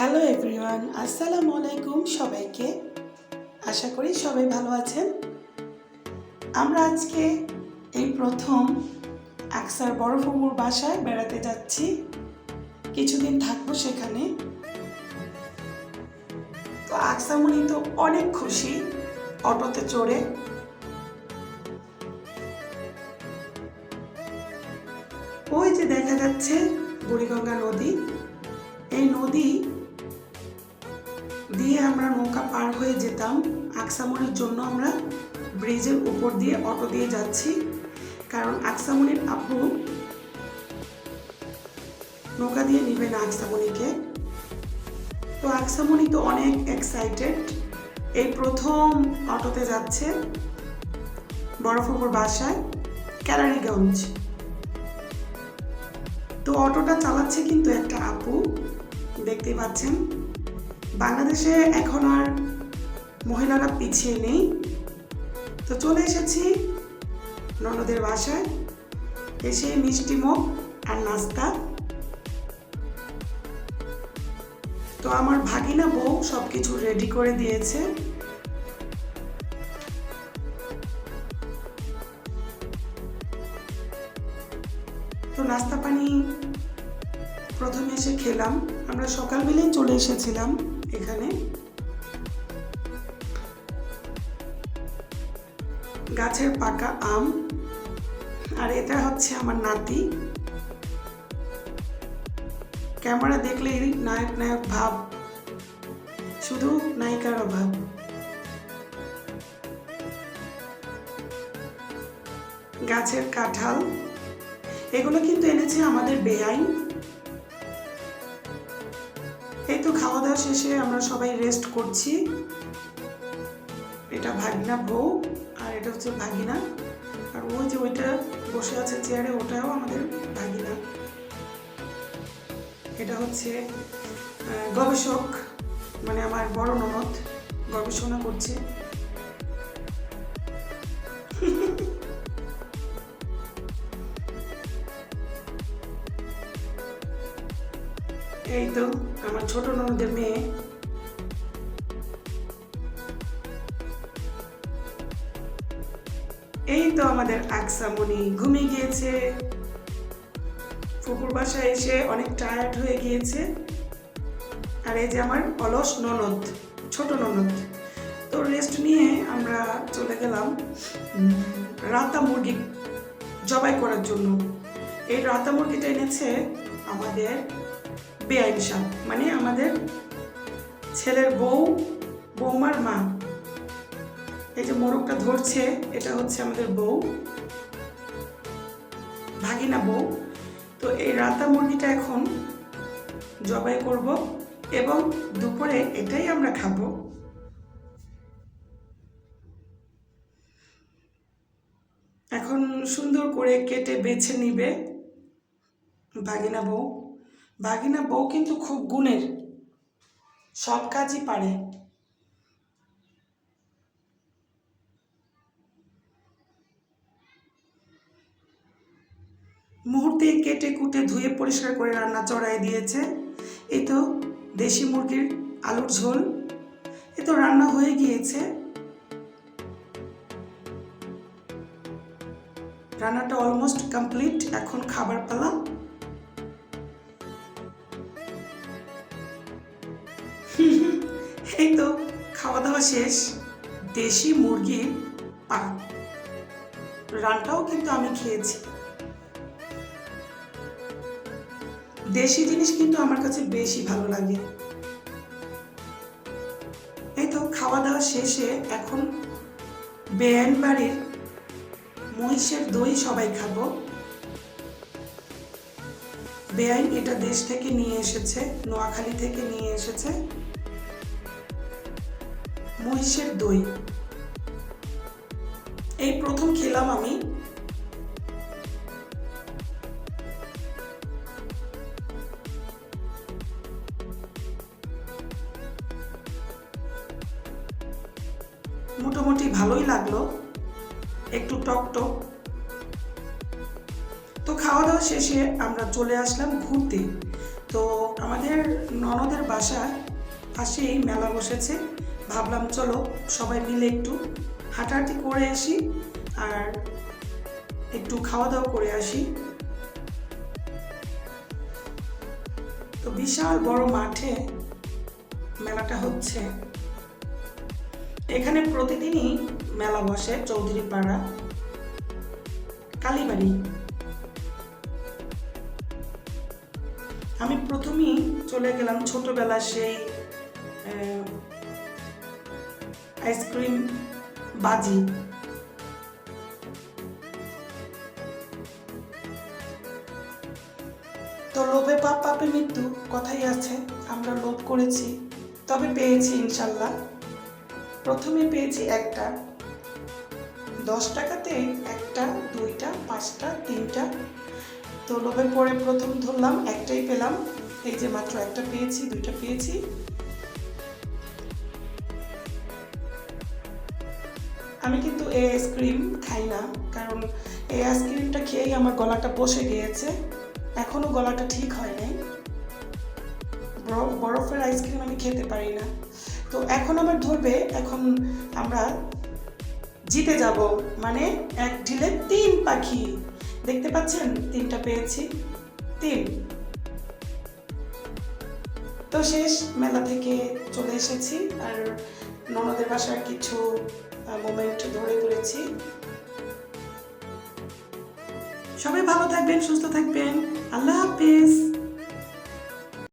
Hello everyone আসসালামু আলাইকুম সবাইকে। আশা করি সবাই ভালো আছেন। আমরা আজকে এই প্রথম আকসার বড় বাসায় বেড়াতে যাচ্ছি। কিছুদিন থাকব সেখানে। তো আকসামণি তো অনেক খুশি, অটোতে চড়ে। ওই যে দেখা যাচ্ছে বুড়িগঙ্গা নদী। এই নদী দিয়ে আমরা নৌকা পার হয়ে যেতাম। আকসামনির জন্য আমরা ব্রিজের উপর দিয়ে অটো দিয়ে যাচ্ছি। কারণ আকসামনির আপু নৌকা দিয়ে নিবে না আকসামনিকে। তো আকসামনি তো অনেক এক্সাইটেড এই প্রথম অটোতে যাচ্ছে বরফপুর বাসায়, ক্যালারিগঞ্জ। তো অটোটা চালাচ্ছে কিন্তু একটা আপু দেখতে পাচ্ছেন। বাংলাদেশে এখন আর মহিলারা পিছিয়ে নেই। তো চলে এসেছি ননদের বাসায়। এসে মিষ্টি মুখ আর নাস্তা। তো আমার ভাগিনা বউ সব কিছু রেডি করে দিয়েছে। তো নাস্তা পানি প্রথমে এসে খেলাম। আমরা সকালবেলায় চলে এসেছিলাম। এখানে। গাছের পাকা আম। আর এটা হচ্ছে আমার নাতি। ক্যামেরা দেখলেই নায়ক নায়ক ভাব। শুধু নায়িকার অভাব গাছের কাঁঠাল। এগুলো কিন্তু এনেছে আমাদের বেআইন। তো খাওয়া দাওয়া শেষে আমরা সবাই রেস্ট করছি। এটা ভাগিনা বউ, আর এটা হচ্ছে ভাগিনা। আর ওই যে ওইটা বসে আছে চেয়ারে ওটাও আমাদের ভাগিনা। এটা হচ্ছে গবেষক মানে আমার বড় ননদ গবেষণা করছে। এই তো, আমার ছোট ননদের মেয়ে। এই তো আমাদের আকসামণি ঘুমিয়ে গিয়েছে। ফুপুর বাসায় এসে অনেক টায়ার্ড হয়ে গিয়েছে। আর এই যে আমার অলস ননদ, ছোট ননদ, তো রেস্ট নিয়ে আমরা চলে গেলাম রাতা মুরগি জবাই করার জন্য। এই রাতা মুরগিটা এনেছে আমাদের বেআইন সাহ মানে আমাদের ছেলের বউ, বৌমার মা। এই যে মোরগটা ধরছে, এটা হচ্ছে আমাদের বউ। ভাগিনা বউ। তো এই রাতা মুরগিটা এখন জবাই করব এবং দুপুরে এটাই আমরা খাব। এখন সুন্দর করে কেটে বেছে নিবে ভাগিনা বউ। ভাগিনা বউ কিন্তু খুব গুণের। সব কাজই পারে। মুহূর্তে কেটে কুটে ধুয়ে পরিষ্কার করে রান্না চড়াই দিয়েছে। এই তো দেশি মুরগির আলুর ঝোল। এ তো রান্না হয়ে গিয়েছে। রান্নাটা অলমোস্ট কমপ্লিট এখন খাবার পালা। এই তো খাওয়া দাওয়া শেষ, দেশি মুরগির পা রানটাও কিন্তু আমি খেয়েছি। দেশি জিনিস কিন্তু আমার কাছে বেশি ভালো লাগে। এই তো খাওয়া দাওয়া শেষে এখন বেআইন বাড়ির মহিষের দই সবাই খাব। বেআইন এটা দেশ থেকে নিয়ে এসেছে, নোয়াখালী থেকে নিয়ে এসেছে। মহিষের দই। এই প্রথম খেলাম আমি। মোটামুটি ভালোই লাগল। একটু টক টক। তো খাওয়া দাওয়া শেষে আমরা চলে আসলাম ঘুরতে। তো আমাদের ননদের বাসা পাশেই মেলা বসেছে। ভাবলাম, চলো সবাই মিলে একটু হাঁটাহাঁটি করে আসি আর একটু খাওয়া দাওয়া করে আসি। তো বিশাল বড় মাঠে মেলাটা হচ্ছে। এখানে প্রতিদিনই মেলা বসে চৌধুরী পাড়া কালীবাড়ি। আমি প্রথমেই চলে গেলাম ছোটবেলা সেই আইসক্রিম বাজি। তো লোভে পাপ, পাপে মৃত্যু কথাই আছে, আমরা লোভ করেছি, তবে পেয়েছি ইনশাল্লাহ। প্রথমে পেয়েছি একটা, দশ টাকাতে একটা, দুইটা, পাঁচটা, তিনটা। তো লোভে পরে প্রথম ধরলাম, একটাই পেলাম, এই যে মাত্র একটা পেয়েছি, দুইটা পেয়েছি। আমি কিন্তু এই আইসক্রিম খাই না, কারণ এই আইসক্রিমটা খেয়েই আমার গলাটা বসে গিয়েছে। এখনও গলাটা ঠিক হয় নাই বরফের আইসক্রিম আমি খেতে পারি না। তো এখন আমার ধরবে, এখন আমরা জিতে যাব। মানে এক ঢিলে তিন পাখি। দেখতে পাচ্ছেন? তিনটা পেয়েছি। তিন। তো শেষ, মেলা থেকে চলে এসেছি। আর ননদের বাসার কিছু মোমেন্ট ধরে তুলেছি। সবাই ভালো থাকবেন সুস্থ থাকবেন। আল্লাহ হাফিজ।